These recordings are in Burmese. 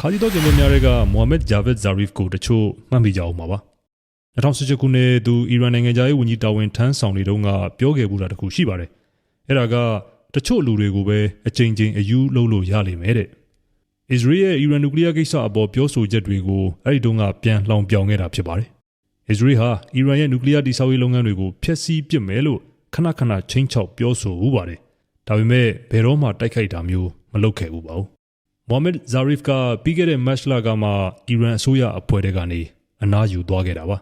ခါလီတော့ကင်မများတွေကမိုဟာမက်ဂျာဗက်ဇာရီဖ်ကိုတချို့မှတ်မိကြအောင်ပါပါ2018ခုနှစ်သူအီရန်နိုင်ငံသားရေးဝန်ကြီးတာဝန်ထမ်းဆောင်နေတုန်းကပြောခဲ့မှုတာတခုရှိပါတယ်အဲ့ဒါကတချို့လူတွေကိုပဲအချိန်ချင်းအယူလုံးလို့ရလိမ့်မယ်တဲ့အစ္စရေးရဲ့အီရန်နျူကလ িয়ার ကိစ္စအပေါ်ပြောဆိုချက်တွေကိုအဲ့ဒီတုန်းကပြန်လှောင်ပြောင်ခဲ့တာဖြစ်ပါတယ်အစ္စရေးဟာအီရန်ရဲ့နျူကလ িয়ার တိဆောက်ရေးလုပ်ငန်းတွေကိုဖျက်ဆီးပစ်မယ်လို့ခဏခဏချင်းချောက်ပြောဆိုဦးပါတယ်ဒါပေမဲ့ဘယ်တော့မှတိုက်ခိုက်တာမျိုးမလုပ်ခဲ့ဘူးပါဘူး မိုဟာမက်ဇာရီဖ်ကပြီးခဲ့တဲ့မတ်လကမှအီရန်အစိုးရအဖွဲ့တွေကနေအနားယူသွားခဲ့တာပါ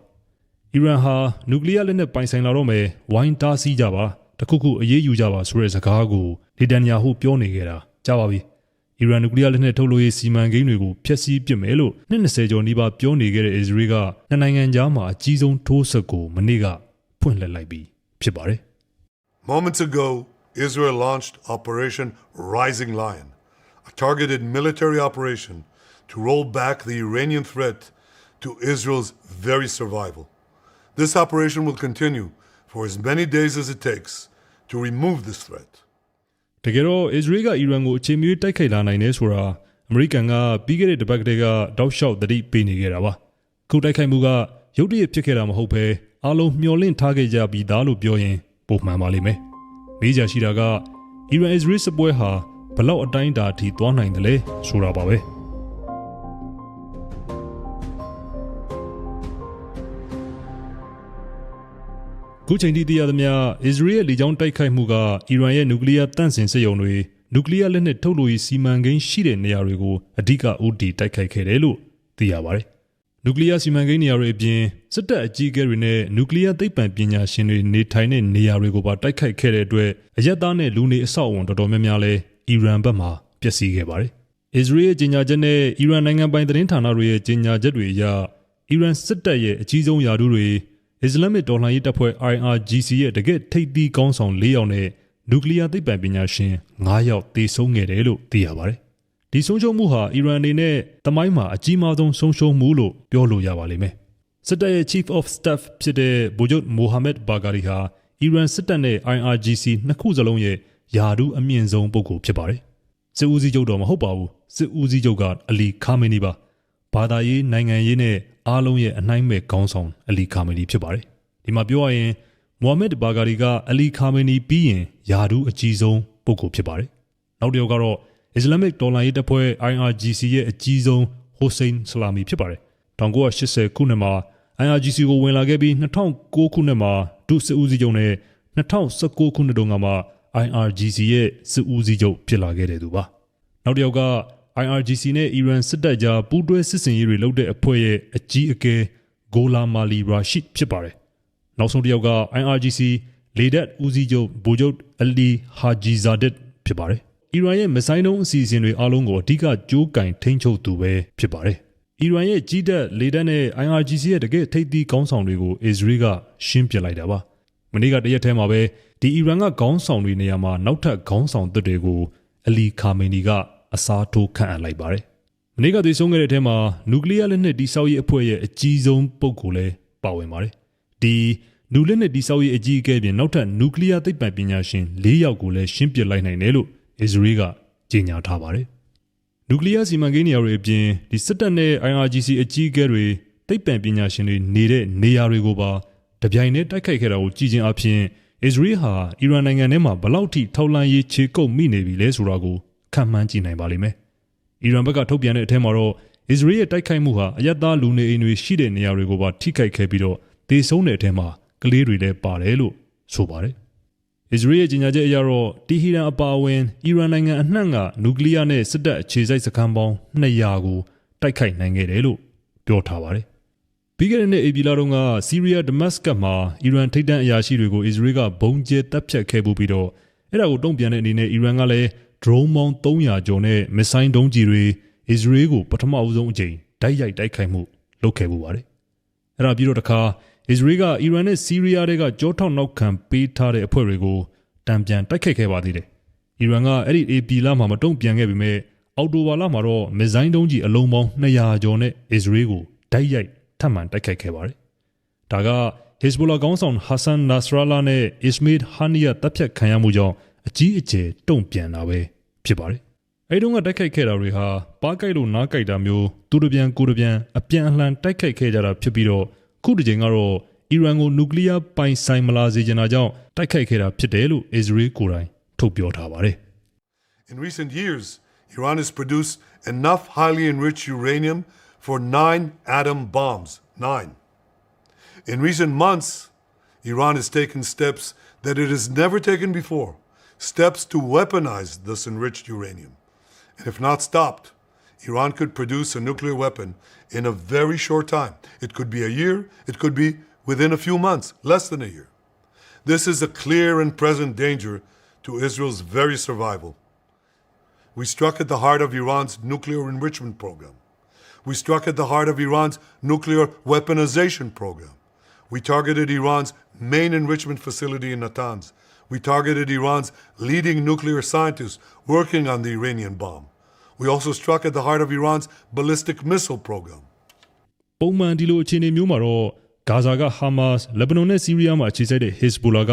အီရန်ဟာနျူကလ িয়ার လက်နက်ပိုင်ဆိုင်လာတော့မယ်ဝိုင်းတားဆီးကြပါတခုခုအရေးယူကြပါဆိုတဲ့စကားကိုဒေတန်ယာဟုပြောနေခဲ့တာကြားပါပြီအီရန်နျူကလ িয়ার လက်နက်ထုတ်လုပ်ရေးစီမံကိန်းတွေကိုဖျက်ဆီးပစ်မယ်လို့နှစ်20ကျော်နီးပါးပြောနေခဲ့တဲ့အစ္စရေးကနှစ်နိုင်ငံကြားမှာအကြီးဆုံးထိုးစစ်ကိုမနေ့ကဖွင့်လှစ်လိုက်ပြီးဖြစ်ပါတယ် Moments ago, Israel launched Operation Rising Lion, a targeted military operation to roll back the Iranian threat to Israel's very survival. This operation will continue for as many days as it takes to remove this threat. တကယ်တော့အစ္စရေးကအီရန်ကိုအချိန်မီတိုက်ခိုက်လာနိုင်တယ်ဆိုတာအမေရိကန်ကပြီးခဲ့တဲ့တစ်ပတ်ကတည်းကတောက်လျှောက်သတိပေးနေခဲ့တာပါခုတိုက်ခိုက်မှုကရုတ်တရက်ဖြစ်ခဲ့တာမဟုတ်ဘဲအားလုံးမျှော်လင့်ထားခဲ့ကြပြီးသားလို့ပြောရင်ပုံမှန်ပါလိမ့်မယ်မေးကြရှိတာကအီရန်အစ္စရေးစစ်ပွဲဟာ ဘလောက်အတိုင်းအတာအထိသွားနိုင်တယ်လဲဆိုတာပါပဲ ခုချိန်ထိသိရသမျှအစ္စရေးရဲ့လေကြောင်းတိုက်ခိုက်မှုကအီရန်ရဲ့နျူကလ িয়ারတန့်စင်စစ်ရုံတွေနျူကလ িয়ারလက်နက်ထုတ်လို့ရေးစီမံကိန်းရှိတဲ့နေရာတွေကိုအဓိကဦးတည်တိုက်ခိုက်ခဲ့တယ်လို့သိရပါတယ်။နျူကလ িয়ারစီမံကိန်းနေရာတွေအပြင်စစ်တပ်အကြီးအကဲတွေနဲ့နျူကလ িয়ারသိပ္ပံပညာရှင်တွေနေထိုင်တဲ့နေရာတွေကိုပါတိုက်ခိုက်ခဲ့တဲ့အတွက်အရက်သားနဲ့လူနေအဆောက်အအုံတော်တော်များများလဲ အီရန်ဘက်မှပျက်စီးခဲ့ပါတယ်။အစ္စရေးရဲ့ကြေညာချက်နဲ့အီရန်နိုင်ငံပိုင်သတင်းဌာနတွေရဲ့ကြေညာချက်တွေအရအီရန်စစ်တပ်ရဲ့အကြီးဆုံးယာဒူးတွေအစ္စလာမစ်တော်လှန်ရေးတပ်ဖွဲ့ IRGC ရဲ့တကယ့်ထိပ်သီးကောင်းဆောင်၄ယောက်နဲ့နျူကလ িয়ার သိပ္ပံပညာရှင်9ယောက်သေဆုံးခဲ့တယ်လို့သိရပါတယ်။ဒီဆုံးရှုံးမှုဟာအီရန်အနေနဲ့တမိုင်းမှာအကြီးမားဆုံးဆုံးရှုံးမှုလို့ပြောလို့ရပါလိမ့်မယ်။စစ်တပ်ရဲ့ Chief of Staff ဖြစ်တဲ့ဗိုလ်ချုပ်မိုဟာမက်ဘာဂါရီဟာအီရန်စစ်တပ်နဲ့ IRGC နှစ်ခုစလုံးရဲ့ ယာဒူးအမြင့်ဆုံးပုဂ္ဂိုလ်ဖြစ်ပါတယ်။စစ်ဦးစီးချုပ်တော့မဟုတ်ပါဘူး။စစ်ဦးစီးချုပ်ကအလီခါမီနီပါ။ဘာသာရေးနိုင်ငံရေးနဲ့အားလုံးရဲ့အနှိုင်းမဲ့ခေါင်းဆောင်အလီခါမီနီဖြစ်ပါတယ်ဒီမှာပြောရရင်မိုဟာမက်ဘာဂါရီကအလီခါမီနီပြီးရင်ယာဒူးအကြီးဆုံးပုဂ္ဂိုလ်ဖြစ်ပါတယ်နောက်တစ်ယောက်ကတော့အစ္စလာမစ်တော်လှန်ရေးတပ်ဖွဲ့ IRGC ရဲ့အကြီးဆုံးဟိုစိန်ဆလာမီဖြစ်ပါတယ်1980ခုနှစ်မှာ IRGC ကိုဝင်လာခဲ့ပြီး2009ခုနှစ်မှာဒုစစ်ဦးစီးချုပ်နဲ့2019ခုနှစ်တုန်းကမှ IRGC ရဲ့စစ်ဦးစီးချုပ်ဖြစ်လာခဲ့တဲ့သူပါနောက်တစ်ယောက်က IRGC နဲ့အီရန်စစ်တပ်ကြားပူးတွဲစစ်ဆင်ရေးတွေလုပ်တဲ့အဖွဲ့ရဲ့အကြီးအကဲဂိုလာမာလီရာရှိဖြစ်ပါတယ်။နောက်ဆုံးတစ်ယောက်က IRGC လေတပ်ဦးစီးချုပ်ဗိုလ်ချုပ်အလီဟာဂျီဇာဒက်ဖြစ်ပါတယ်။အီရန်ရဲ့မဆိုင်တုံးအစီအစဉ်တွေအားလုံးကိုအဓိကကြိုးကင်ထိန်းချုပ်သူပဲဖြစ်ပါတယ်။အီရန်ရဲ့ကြီးတပ်လေတပ်နဲ့ IRGC ရဲ့တကယ့်ထိပ်သီးခေါင်းဆောင်တွေကိုအစ္စရေးကရှင်းပြလိုက်တာပါ။ မနေ့ကတရက်ထဲမှာပဲဒီအီရန်ကခေါင်းဆောင်တွေနေရာမှာနောက်ထပ်ခေါင်းဆောင်သစ်တွေကိုအလီခါမီနီကအစားထိုးခန့်အပ်လိုက်ပါတယ်။မနေ့ကသေဆုံးခဲ့တဲ့အထဲမှာနျူကလ িয়ার လက်နက်တိစောက်ရေးအဖွဲ့ရဲ့အကြီးဆုံးပုဂ္ဂိုလ်လည်းပါဝင်ပါတယ်။ဒီနျူလက်နက်တိစောက်ရေးအကြီးအကဲပြင်နောက်ထပ်နျူကလ িয়ার သိပ္ပံပညာရှင်၄ယောက်ကိုလည်းရှင်းပြလိုက်နိုင်တယ်လို့အစ္စရေးကကြေညာထားပါတယ်။နျူကလ িয়ার စီမံကိန်းနေရာတွေအပြင်ဒီစစ်တပ်နဲ့ IRGC အကြီးအကဲတွေသိပ္ပံပညာရှင်တွေနေတဲ့နေရာတွေကိုပါ တပြိုင်တည်းတိုက်ခိုက်ခဲ့တာကိုကြည်ချင်းအဖြစ်အစ္စရေးဟာအီရန်နိုင်ငံထဲမှာဘလောက်ထိထောက်လှမ်းရေးခြေကုပ်မိနေပြီလဲဆိုတာကိုခံမှန်းကြည့်နိုင်ပါလိမ့်မယ်။အီရန်ဘက်ကထုတ်ပြန်တဲ့အထက်မှာတော့အစ္စရေးရဲ့တိုက်ခိုက်မှုဟာအယက်သားလူနေအိမ်တွေရှိတဲ့နေရာတွေကိုပါထိခိုက်ခဲ့ပြီးတော့ဒေဆုံးတဲ့အထက်မှာကလေးတွေလည်းပါတယ်လို့ဆိုပါတယ်။အစ္စရေးရဲ့ကြေညာချက်အရတော့တီဟီရန်အပါအဝင်အီရန်နိုင်ငံအနှံ့ကနျူကလ িয়ার နဲ့စစ်တပ်အခြေစိုက်စခန်းပေါင်း200ကိုတိုက်ခိုက်နိုင်ခဲ့တယ်လို့ပြောထားပါတယ်။ ပြီးခဲ့တဲ့နှစ်ဧပြီလတုန်းကဆီးရီးယားဒမတ်စကတ်မှာအီရန်ထိပ်တန်းအရာရှိတွေကိုအစ္စရေးကဘုံကျဲတပ်ဖြတ်ခဲ့မှုပြီးတော့အဲ့ဒါကိုတုံ့ပြန်တဲ့အနေနဲ့အီရန်ကလည်း drone ပေါင်း300ကျော်နဲ့မစ်ဆိုင်းဒုံးကျည်တွေအစ္စရေးကိုပထမအဦးဆုံးအကြိမ်တိုက်ရိုက်တိုက်ခိုက်မှုလုပ်ခဲ့မှုပါတယ်။အဲ့ဒါပြီးတော့တခါအစ္စရေးကအီရန်နဲ့ဆီးရီးယားတွေကကြောထောက်နောက်ခံပေးထားတဲ့အဖွဲ့တွေကိုတံပြန်တိုက်ခိုက်ခဲ့ပါသေးတယ်။အီရန်ကအဲ့ဒီ AP လမှာမတုံ့ပြန်ခဲ့ပေမဲ့အော်တိုဘာလမှာတော့မစ်ဆိုင်းဒုံးကျည်အလုံးပေါင်း200ကျော်နဲ့အစ္စရေးကိုတိုက်ရိုက် ထပ်မံတိုက်ခိုက်ခဲ့ပါတယ်။ဒါက Hezbollah ကောင်းဆောင် Hassan Nasrallah နဲ့ Ismail Haniyeh တပ်ဖြတ်ခံရမှုကြောင့်အကြီးအကျယ်တုံ့ပြန်တာပဲဖြစ်ပါတယ်။အဲဒီတုန်းကတိုက်ခိုက်ခဲ့တာတွေဟာပါးကြိုက်လို့နားကြိုက်တာမျိုးသူတပြန်ကိုတပြန်အပြန်အလှန်တိုက်ခိုက်ခဲ့ကြတာဖြစ်ပြီးတော့ခုတစ်ချိန်ကတော့အီရန်ကိုနျူကလ িয়ার ပိုင်ဆိုင်မလာစေချင်တာကြောင့်တိုက်ခိုက်ခဲ့တာဖြစ်တယ်လို့အစ္စရေးကိုယ်တိုင်ထုတ်ပြောထားပါတယ် In recent years, Iran has produced enough highly enriched uranium for nine atom bombs. Nine. In recent months, Iran has taken steps that it has never taken before steps to weaponize this enriched uranium. And if not stopped, Iran could produce a nuclear weapon in a very short time. It could be a year, it could be within a few months, less than a year. This is a clear and present danger to Israel's very survival. We struck at the heart of Iran's nuclear enrichment program. We struck at the heart of Iran's nuclear weaponization program. We targeted Iran's main enrichment facility in Natanz. We targeted Iran's leading nuclear scientists working on the Iranian bomb. We also struck at the heart of Iran's ballistic missile program. ပုံမှန်ဒီလိုအခြေအနေမျိုးမှာတော့ဂါဇာကဟာမတ်စ်လက်ဘနွန်နဲ့ဆီးရီးယားမှာအခြေစိုက်တဲ့ Hezbollah က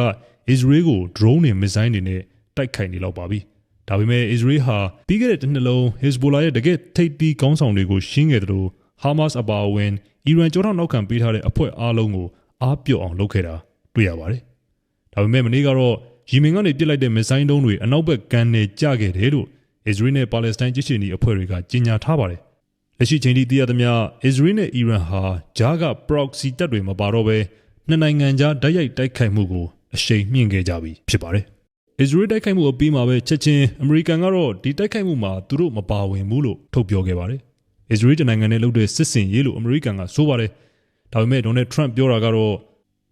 အစ္စရေးကို drone တွေ missile တွေနဲ့တိုက်ခိုက်နေလောက်ပါပြီ။ ဒါပေမဲ့အစ္စရေးဟာပြီးခဲ့တဲ့တစ်နှစ်လုံး Hezbollah ရဲ့တကယ့်ထိပ်သီးကောင်းဆောင်တွေကိုရှင်းခဲ့တယ်လို့ Hamas အပါအဝင်အီရန်ကြောထောက်နောက်ခံပေးထားတဲ့အဖွဲ့အားလုံးကိုအားပြော့အောင်လုပ်ခဲ့တာတွေ့ရပါတယ်။ဒါပေမဲ့မနေ့ကတော့ယီမင်ကနေပစ်လိုက်တဲ့ missile တုံးတွေအနောက်ဘက်ကန်နေကြခဲ့တယ်လို့အစ္စရေးနဲ့ပါလက်စတိုင်းကြစ်ရှင်ဒီအဖွဲ့တွေကကြေညာထားပါတယ်။လက်ရှိချိန်ထိသိရသမျှအစ္စရေးနဲ့အီရန်ဟာဂျားက proxy တပ်တွေမပါတော့ဘဲနှစ်နိုင်ငံကြားတိုက်ရိုက်တိုက်ခိုက်မှုကိုအရှိန်မြင့်ခဲ့ကြပြီဖြစ်ပါတယ်။ အစ္စရေးတိုက်ခိုက်မှုအပြီးမှာပဲချက်ချင်းအမေရိကန်ကတော့ဒီတိုက်ခိုက်မှုမှာသူတို့မပါဝင်ဘူးလို့ထုတ်ပြောခဲ့ပါတယ်။အစ္စရေးတနိုင်ငံနဲ့လုပ်တဲ့စစ်စင်ရေးလို့အမေရိကန်ကဆိုပါတယ်။ဒါပေမဲ့ဒေါ်နယ်ထရန့်ပြောတာကတော့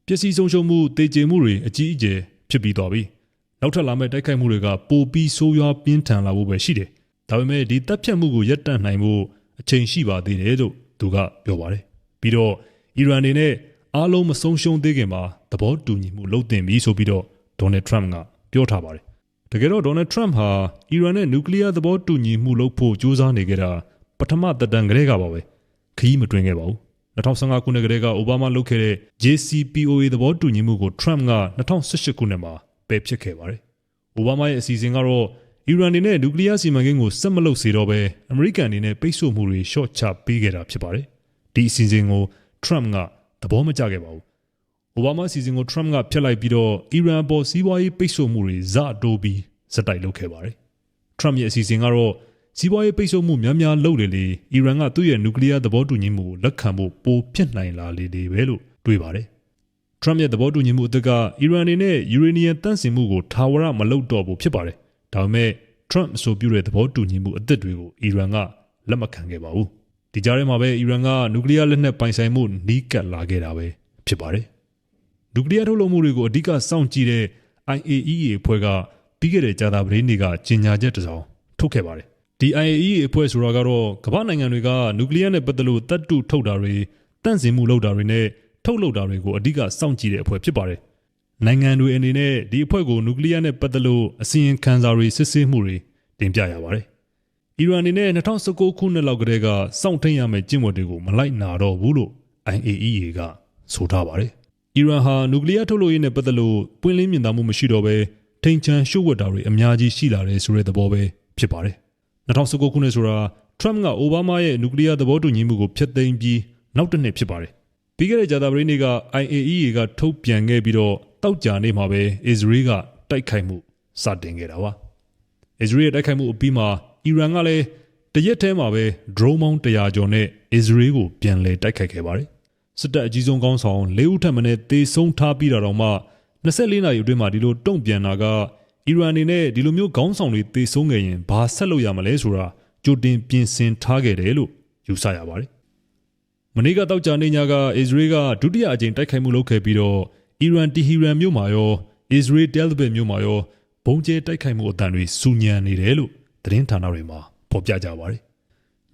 ပျက်စီးဆုံးရှုံးမှုတေကျေမှုတွေအကြီးအကျယ်ဖြစ်ပြီးသွားပြီ။နောက်ထပ်လာမယ့်တိုက်ခိုက်မှုတွေကပိုပြီးဆိုးရွားပြင်းထန်လာဖို့ပဲရှိတယ်။ဒါပေမဲ့ဒီတပ်ဖြတ်မှုကိုရပ်တန့်နိုင်ဖို့အချိန်ရှိပါသေးတယ်လို့သူကပြောပါတယ်။ပြီးတော့အီရန်အနေနဲ့အားလုံးမဆုံးရှုံးသေးခင်မှာသဘောတူညီမှုလုပ်တင်ပြီးဆိုပြီးတော့ဒေါ်နယ်ထရန့်က ပြောထားပါတယ်။တကယ်တော့ဒေါ်နယ်ထရန့်ဟာအီရန်နဲ့နျူကလ িয়ার သဘောတူညီမှုလုပ်ဖို့ကြိုးစားနေကြတာပထမသက်တမ်းကလေးကပါပဲ။ခရီးမတွင်ခဲ့ပါဘူး။2015ခုနှစ်ကတည်းကအိုဘားမားလုပ်ခဲ့တဲ့ JCPOA သဘောတူညီမှုကိုထရန့်က2018ခုနှစ်မှာပယ်ဖျက်ခဲ့ပါတယ်။အိုဘားမားရဲ့အစီအစဉ်ကတော့အီရန်အနေနဲ့နျူကလ িয়ার စီမံကိန်းကိုဆက်မလုပ်စေတော့ဘဲအမေရိကန်အနေနဲ့ပိတ်ဆို့မှုတွေရှော့ချပေးခဲ့တာဖြစ်ပါတယ်။ဒီအစီအစဉ်ကိုထရန့်ကသဘောမကျခဲ့ပါဘူး။ အိုဘားမားအစီအစဉ်ကိုထရန့်ကဖျက်လိုက်ပြီးတော့အီရန်အပေါ်စီးပွားရေးပိတ်ဆို့မှုတွေဇတိုးပြီးစက်တိုက်လုပ်ခဲ့ပါတယ်။ထရန့်ရဲ့အစီအစဉ်ကတော့စီးပွားရေးပိတ်ဆို့မှုများများလုပ်လေလေအီရန်ကသူ့ရဲ့နျူကလ িয়ার သဘောတူညီမှုကိုလက်ခံဖို့ပိုဖြစ်နိုင်လာလေလေပဲလို့တွေးပါတယ်။ Trump ရဲ့သဘောတူညီမှုအသစ်ကအီရန်အနေနဲ့ယူရေနီယံတန့်စင်မှုကိုထာဝရမလုပ်တော့ဘူးဖြစ်ပါတယ်။ဒါပေမဲ့ Trump အဆိုပြုတဲ့သဘောတူညီမှုအသစ်တွေကိုအီရန်ကလက်မခံခဲ့ပါဘူး။ဒီကြားထဲမှာပဲအီရန်ကနျူကလ িয়ার လက်နက်ပိုင်ဆိုင်မှုနီးကပ်လာခဲ့တာပဲဖြစ်ပါတယ်။ နျူကလ িয়ার ထုတ်လုပ်မှုတွေကိုအဓိကစောင့်ကြည့်တဲ့ IAEA အဖွဲ့ကပြီးခဲ့တဲ့ကြာသပတေးနေ့ကကြေညာချက်တစ်စောင်ထုတ်ခဲ့ပါတယ်။ဒီ IAEA အဖွဲ့ဆိုတာကတော့ကမ္ဘာနိုင်ငံတွေကနျူကလ িয়ার နဲ့ပတ်သက်လို့တပ်တုထုတ်တာတွေတန့်စင်မှုလုပ်တာတွေနဲ့ထုတ်လုပ်တာတွေကိုအဓိကစောင့်ကြည့်တဲ့အဖွဲ့ဖြစ်ပါတယ်။နိုင်ငံတွေအနေနဲ့ဒီအဖွဲ့ကိုနျူကလ িয়ার နဲ့ပတ်သက်လို့အစီရင်ခံစာတွေစစ်ဆေးမှုတွေတင်ပြရပါတယ်။အီရန်အနေနဲ့2019ခုနှစ်လောက်ကတည်းကစောင့်ထိန်ရမယ့်ကျင့်ဝတ်တွေကိုမလိုက်နာတော့ဘူးလို့ IAEA ကဆိုထားပါတယ်။ အီရန်ဟာနျူကလ িয়ার ထုတ်လုပ်ရေးနဲ့ပတ်သက်လို့ပွင့်လင်းမြင်သာမှုမရှိတော့ဘဲထိန်ချန်ရှုပ်ဝတ်တာတွေအများကြီးရှိလာတယ်ဆိုတဲ့သဘောပဲဖြစ်ပါတယ်။2019ခုနှစ်ဆိုတာထရမ့်ကအိုဘားမားရဲ့နျူကလ িয়ার သဘောတူညီမှုကိုဖျက်သိမ်းပြီးနောက်တစ်နှစ်ဖြစ်ပါတယ်။ပြီးခဲ့တဲ့ဂျာတာပရိနေ့က IAEA ကထုတ်ပြန်ခဲ့ပြီးတော့တောက်ကြနေ့မှာပဲအစ္စရေးကတိုက်ခိုက်မှုစတင်ခဲ့တာပါ။အစ္စရေးရဲ့တိုက်ခိုက်မှုအပြီးမှာအီရန်ကလည်းတရက်တည်းမှာပဲ drone ပေါင်း100ကျော်နဲ့အစ္စရေးကိုပြန်လည်တိုက်ခိုက်ခဲ့ပါတယ်။ စစ်တပ်အကြီးဆုံးကောင်းဆောင်၄ဦးထပ်မံတေဆုံးထားပြီးတာတော့မှ24နာရီအတွင်းမှာဒီလိုတုံ့ပြန်တာကအီရန်အနေနဲ့ဒီလိုမျိုးခေါင်းဆောင်တွေတေဆုံးခဲ့ရင်ဘာဆက်လုပ်ရမလဲဆိုတာကြိုတင်ပြင်ဆင်ထားခဲ့တယ်လို့ယူဆရပါတယ်။မနေ့ကတောက်ကြနေညကအစ္စရေးကဒုတိယအကြိမ်တိုက်ခိုက်မှုလုပ်ခဲ့ပြီးတော့အီရန်တီဟီရန်မြို့မှာရောအစ္စရေးတယ်လ်ဘစ်မြို့မှာရောဘုံကျဲတိုက်ခိုက်မှုအတန်တွေစူညံနေတယ်လို့သတင်းဌာနတွေမှာဖော်ပြကြပါတယ်။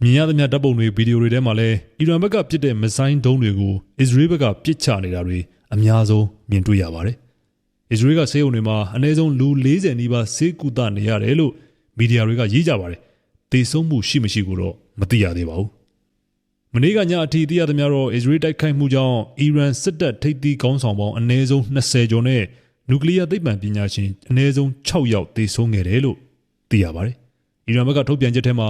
မြင်ရသမျှဓာတ်ပုံတွေဗီဒီယိုတွေထဲမှာလည်းအီရန်ဘက်ကပစ်တဲ့မဆိုင်းဒုံးတွေကိုအစ္စရေးဘက်ကပစ်ချနေတာတွေအများဆုံးမြင်တွေ့ရပါတယ်။အစ္စရေးကဆေးရုံတွေမှာအနည်းဆုံးလူ40နီးပါးဆေးကုသနေရတယ်လို့မီဒီယာတွေကရေးကြပါတယ်။တေဆုံးမှုရှိမရှိကိုတော့မသိရသေးပါဘူး။မနေ့ကညအထိသိရသမျှတော့အစ္စရေးတိုက်ခိုက်မှုကြောင့်အီရန်စစ်တပ်ထိပ်သီးခေါင်းဆောင်ပေါင်းအနည်းဆုံး20ကျော်နဲ့နျူကလ িয়ার သိပ္ပံပညာရှင်အနည်းဆုံး6ယောက်သေဆုံးခဲ့တယ်လို့သိရပါတယ်။အီရန်ဘက်ကထုတ်ပြန်ချက်ထဲမှာ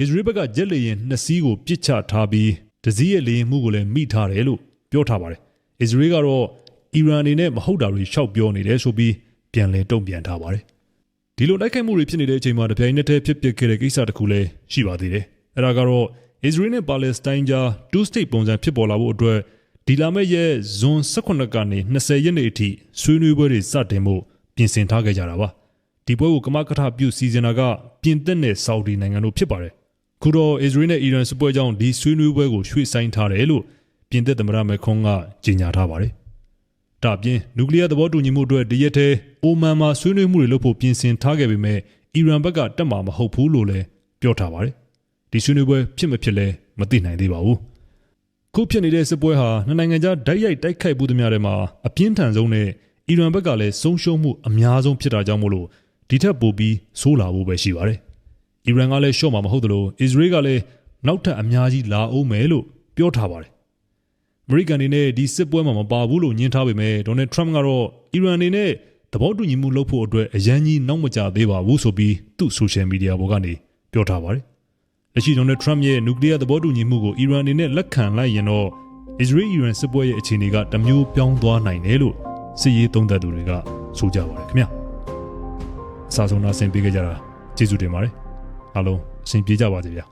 အစ္စရေးဘက်ကဂျက်လေယာဉ်နှစ်စီးကိုပစ်ချထားပြီးတစ်စီးရဲ့လေယာဉ်မှုကိုလည်းမိထားတယ်လို့ပြောထားပါတယ်အစ္စရေးကတော့အီရန်အနေနဲ့မဟုတ်တာတွေရှောက်ပြောနေတယ်ဆိုပြီးပြန်လည်တုံ့ပြန်ထားပါတယ်ဒီလိုတိုက်ခိုက်မှုတွေဖြစ်နေတဲ့အချိန်မှာတပြိုင်နက်တည်းဖြစ်ပျက်ခဲ့တဲ့ကိစ္စတစ်ခုလည်းရှိပါသေးတယ်အဲ့ဒါကတော့အစ္စရေးနဲ့ပါလက်စတိုင်းကြား two state ပုံစံဖြစ်ပေါ်လာဖို့အတွက်ဒီလာမယ့်ရဲ့ဇွန်18ကနေ20ရက်နေ့အထိဆွေးနွေးပွဲတွေစတင်ဖို့ပြင်ဆင်ထားခဲ့ကြတာပါဒီပွဲကိုကမကထပြုစီစဉ်တာကပြင်သစ်နဲ့ဆော်ဒီနိုင်ငံတို့ဖြစ်ပါတယ် ခုတော့အစ္စရေးနဲ့အီရန်စစ်ပွဲကြောင့်ဒီဆွေးနွေးပွဲကိုရွှေ့ဆိုင်းထားတယ်လို့ပြင်သစ်သမ္မတမက်ခွန်ကကြေညာထားပါတယ်ဒါအပြင်နျူကလ িয়ার သဘောတူညီမှုအတွက်ဒီရက်ထဲအိုမန်မှာဆွေးနွေးမှုတွေလုပ်ဖို့ပြင်ဆင်ထားခဲ့ပေမဲ့အီရန်ဘက်ကတက်မှာမဟုတ်ဘူးလို့လည်းပြောထားပါတယ်ဒီဆွေးနွေးပွဲဖြစ်မဖြစ်လဲမသိနိုင်သေးပါဘူးခုဖြစ်နေတဲ့စစ်ပွဲဟာနှစ်နိုင်ငံကြားဓာတ်ရိုက်တိုက်ခိုက်မှုတွေများထဲမှာအပြင်းထန်ဆုံးနဲ့အီရန်ဘက်ကလည်းဆုံးရှုံးမှုအများဆုံးဖြစ်တာကြောင့်မို့လို့ဒီထက်ပိုပြီးဆိုးလာဖို့ပဲရှိပါတယ် အီရန်ကလည်းရှော့မှာမဟုတ်သလိုအစ္စရေးကလည်းနောက်ထပ်အများကြီးလာအောင်မယ်လို့ပြောထားပါတယ်အမေရိကန်အနေနဲ့ဒီစစ်ပွဲမှာမပါဘူးလို့ညှင်းထားပေမဲ့ဒေါ်နယ်ထရမ့်ကတော့အီရန်အနေနဲ့သဘောတူညီမှုလုပ်ဖို့အတွက်အရန်ကြီးနောက်မကျသေးပါဘူးဆိုပြီးသူ့ဆိုရှယ်မီဒီယာပေါ်ကနေပြောထားပါတယ်လက်ရှိဒေါ်နယ်ထရမ့်ရဲ့နျူကလ িয়ার သဘောတူညီမှုကိုအီရန်အနေနဲ့လက်ခံလိုက်ရင်တော့အစ္စရေးအီရန်စစ်ပွဲရဲ့အခြေအနေကတစ်မျိုးပြောင်းသွားနိုင်တယ်လို့စစ်ရေးသုံးသပ်သူတွေကဆိုကြပါတယ်ခင်ဗျာအစားဆုံးနာဆင်ပေးကြတာကျေးဇူးတင်ပါတယ် အားလုံးအဆင်ပြေကြပါစေဗျာ